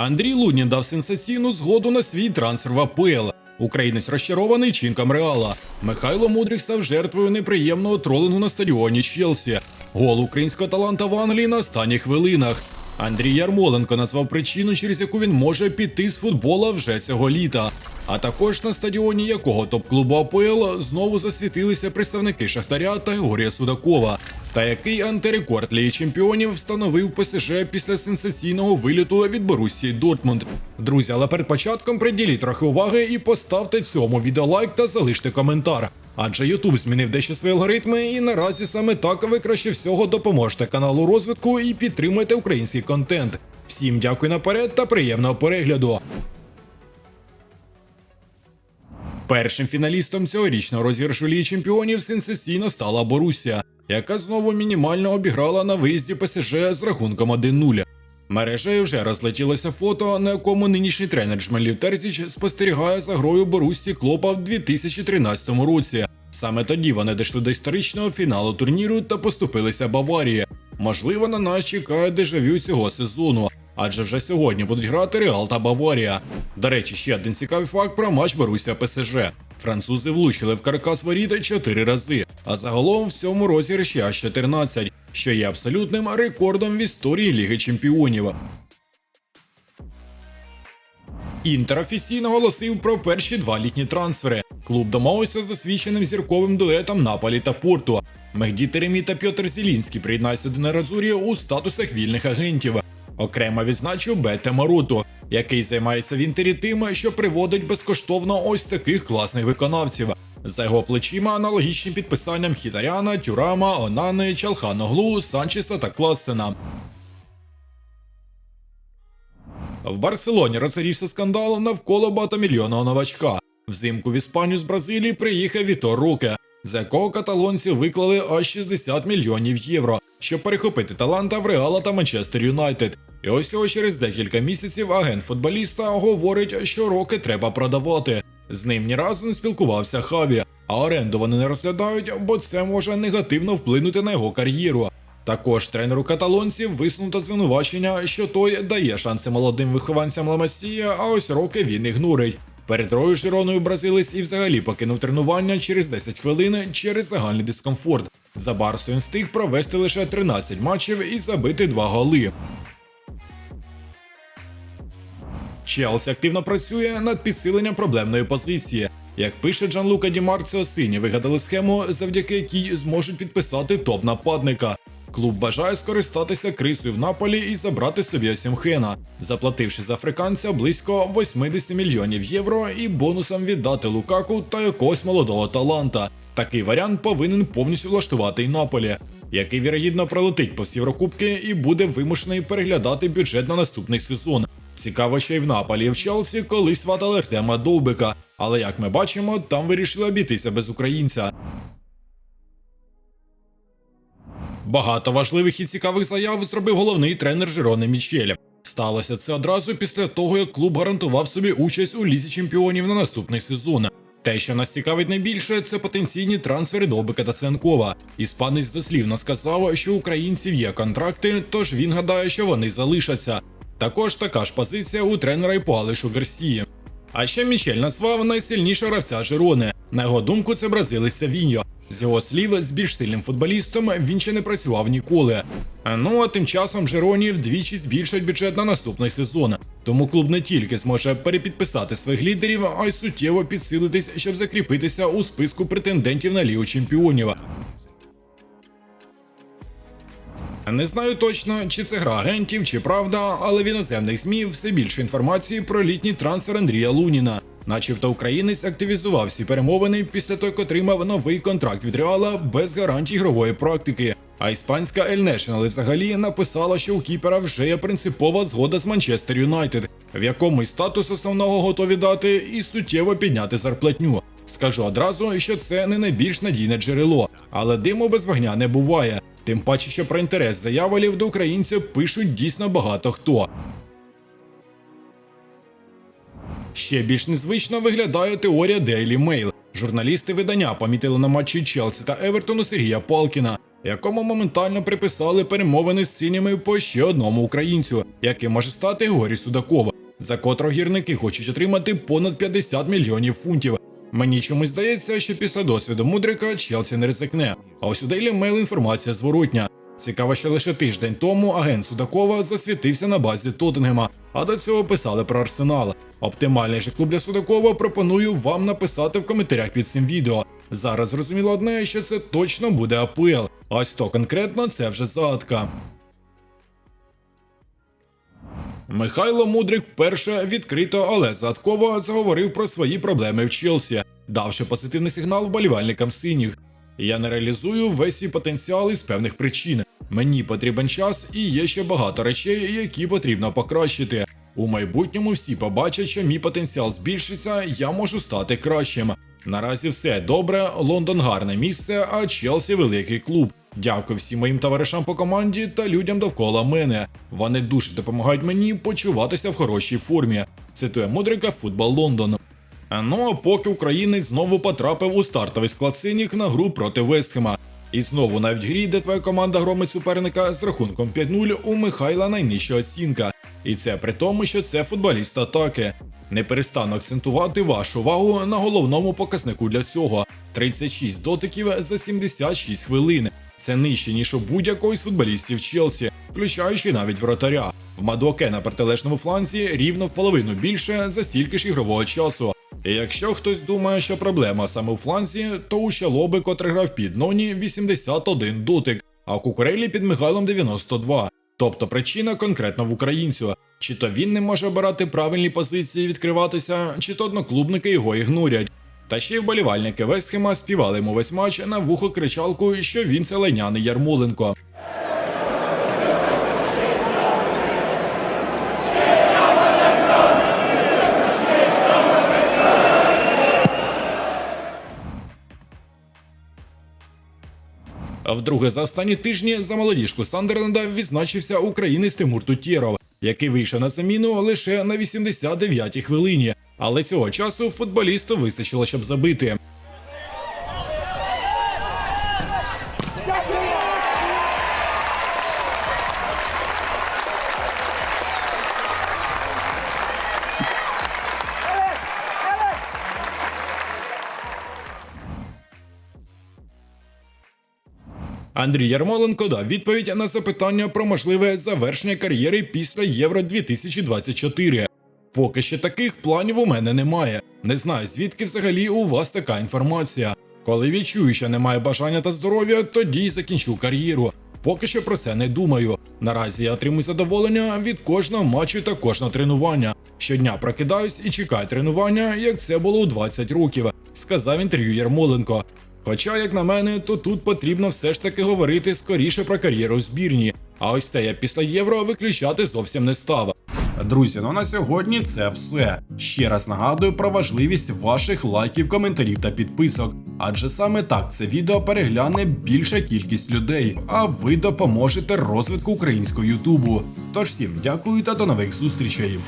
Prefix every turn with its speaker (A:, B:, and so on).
A: Андрій Лунін дав сенсаційну згоду на свій трансфер в АПЛ. Українець розчарований чинком Реала. Михайло Мудрик став жертвою неприємного тролингу на стадіоні Челсі. Гол українського таланта в Англії на останніх хвилинах. Андрій Ярмоленко назвав причину, через яку він може піти з футбола вже цього літа. А також на стадіоні якого топ-клубу АПЛ знову засвітилися представники Шахтаря та Георгія Судакова. Та який антирекорд Ліги Чемпіонів встановив ПСЖ після сенсаційного виліту від Борусії Дортмунд. Друзі, але перед початком приділіть трохи уваги і поставте цьому відео лайк та залиште коментар. Адже Ютуб змінив дещо свої алгоритми, і наразі саме так ви краще всього допоможете каналу розвитку і підтримуєте український контент. Всім дякую наперед та приємного перегляду. Першим фіналістом цьогорічного розіграшу Ліги Чемпіонів сенсаційно стала Борусія, яка знову мінімально обіграла на виїзді ПСЖ з рахунком 1-0. Мережею вже розлетілося фото, на якому нинішній тренер Жмелів Терзіч спостерігає за грою Борусі Клопа в 2013 році. Саме тоді вони дійшли до історичного фіналу турніру та поступилися Баварії. Можливо, на нас чекає дежавю цього сезону, адже вже сьогодні будуть грати Реал та Баварія. До речі, ще один цікавий факт про матч Борусія ПСЖ. Французи влучили в каркас воріт 4 рази, а загалом в цьому розіграші аж 14, що є абсолютним рекордом в історії Ліги Чемпіонів. Інтер офіційно оголосив про перші два літні трансфери. Клуб домовився з досвідченим зірковим дуетом Наполі та Порту. Мехді Теремі та Пьотр Зілінський приєднаються до Неразурі у статусах вільних агентів. Окремо відзначив Бете Маруту, який займається в інтері тим, що приводить безкоштовно ось таких класних виконавців. За його плечима аналогічні підписанням Хітаряна, Тюрама, Онани, Чалханоглу, Санчеса та Классена. В Барселоні розгорівся скандал навколо багатомільйонного новачка. Взимку в Іспанію з Бразилії приїхав Вітор Руке, за якого каталонці виклали аж 60 мільйонів євро, щоб перехопити таланта в Реала та Манчестер Юнайтед. І ось ось через декілька місяців агент футболіста говорить, що роки треба продавати. З ним ні разу не спілкувався Хаві, а оренду вони не розглядають, бо це може негативно вплинути на його кар'єру. Також тренеру каталонців висунуто звинувачення, що той дає шанси молодим вихованцям Ламасія, а ось роки він ігнорить. Перед Рою Жироною бразилець і взагалі покинув тренування через 10 хвилин через загальний дискомфорт. За Барсою встиг провести лише 13 матчів і забити 2 голи. Челсі активно працює над підсиленням проблемної позиції. Як пише Джанлука Ді Марціо, сині вигадали схему, завдяки якій зможуть підписати топ-нападника. Клуб бажає скористатися крисою в Наполі і забрати собі Осімхена, заплативши за африканця близько 80 мільйонів євро і бонусом віддати Лукаку та якогось молодого таланта. Такий варіант повинен повністю влаштувати і Наполі, який вірогідно пролетить по всі і буде вимушений переглядати бюджет на наступний сезон. Цікаво, що й в Наполі в Челсі колись сватали Артема Довбика, але як ми бачимо, там вирішили обійтися без українця. Багато важливих і цікавих заяв зробив головний тренер Жирони Мічель. Сталося це одразу після того, як клуб гарантував собі участь у лізі чемпіонів на наступний сезон. Те, що нас цікавить найбільше, це потенційні трансфери Довбика та Ценкова. Іспанець дослівно сказав, що українців є контракти, тож він гадає, що вони залишаться. Також така ж позиція у тренера і по Алишу Гарсії. А ще Мічель назвав найсильнішого гравця Жирони. На його думку, це бразилець Савіньо. З його слів, з більш сильним футболістом він ще не працював ніколи. Ну а тим часом Жироні вдвічі збільшать бюджет на наступний сезон. Тому клуб не тільки зможе перепідписати своїх лідерів, а й суттєво підсилитись, щоб закріпитися у списку претендентів на Лігу чемпіонів. Не знаю точно, чи це гра агентів, чи правда, але в іноземних ЗМІ все більше інформації про літній трансфер Андрія Луніна. Начебто українець активізував всі перемовини після того, як отримав новий контракт від Реала без гарантій ігрової практики. А іспанська El National взагалі написала, що у Кіпера вже є принципова згода з Манчестер Юнайтед, в якому й статус основного готові дати і суттєво підняти зарплатню. Скажу одразу, що це не найбільш надійне джерело, але диму без вогня не буває. Тим паче, що про інтерес заяволів до українців пишуть дійсно багато хто. Ще більш незвично виглядає теорія Daily Mail. Журналісти видання помітили на матчі Челсі та Евертону Сергія Палкіна, якому моментально приписали перемовини з цінями по ще одному українцю, яким може стати Горі Судакова, за котрого гірники хочуть отримати понад 50 мільйонів фунтів. Мені чомусь здається, що після досвіду Мудрика Челсі не ризикне. А ось у Daily Mail інформація зворотня. Цікаво, що лише тиждень тому агент Судакова засвітився на базі Тоттенгема, а до цього писали про Арсенал. Оптимальний же клуб для Судакова пропоную вам написати в коментарях під цим відео. Зараз зрозуміло одне, що це точно буде АПЛ. Ось то конкретно це вже загадка. Михайло Мудрик вперше відкрито, але загадково заговорив про свої проблеми в Челсі, давши позитивний сигнал вболівальникам синіх. Я не реалізую весь свій потенціал із певних причин. Мені потрібен час і є ще багато речей, які потрібно покращити. У майбутньому всі побачать, що мій потенціал збільшиться, я можу стати кращим. Наразі все добре, Лондон гарне місце, а Челсі великий клуб. Дякую всім моїм товаришам по команді та людям довкола мене. Вони дуже допомагають мені почуватися в хорошій формі. Цитує Мудрика Футбол Лондон. Ну а поки українець знову потрапив у стартовий склад синіх на гру проти Вестхема. І знову навіть грі, де твоя команда громить суперника з рахунком 5-0, у Михайла найнижча оцінка. І це при тому, що це футболіст атаки. Не перестану акцентувати вашу увагу на головному показнику для цього: 36 дотиків за 76 хвилин. Це нижче, ніж у будь-якого з футболістів Челсі, включаючи навіть вратаря. В Мадуаке на протилежному фланзі рівно в половину більше за стільки ж ігрового часу. І якщо хтось думає, що проблема саме у фланзі, то у Щалоби, котрий грав під Ноні, 81 дотик, а у Кукурелі під Михайлом 92. Тобто причина конкретно в українцю. Чи то він не може обирати правильні позиції відкриватися, чи то одноклубники його ігнорять. Та ще й вболівальники Вестхема співали йому весь матч на вухо кричалку, що він це лайняний Ярмоленко. Вдруге за останні тижні за молодіжку Сандерленда відзначився українець Тимур Тутєров, який вийшов на заміну лише на 89-й хвилині. Але цього часу футболісту вистачило, щоб забити. Андрій Ярмоленко дав відповідь на запитання про можливе завершення кар'єри після Євро 2024. Поки що таких планів у мене немає. Не знаю, звідки взагалі у вас така інформація. Коли відчую, що немає бажання та здоров'я, тоді й закінчу кар'єру. Поки що про це не думаю. Наразі я отримую задоволення від кожного матчу та кожного тренування. Щодня прокидаюсь і чекаю тренування, як це було у 20 років, сказав інтерв'ю Ярмоленко. Хоча, як на мене, то тут потрібно все ж таки говорити скоріше про кар'єру в збірні. А ось це я після євро виключати зовсім не став. Друзі, ну на сьогодні це все. Ще раз нагадую про важливість ваших лайків, коментарів та підписок. Адже саме так це відео перегляне більша кількість людей, а ви допоможете розвитку українського Ютубу. Тож всім дякую та до нових зустрічей.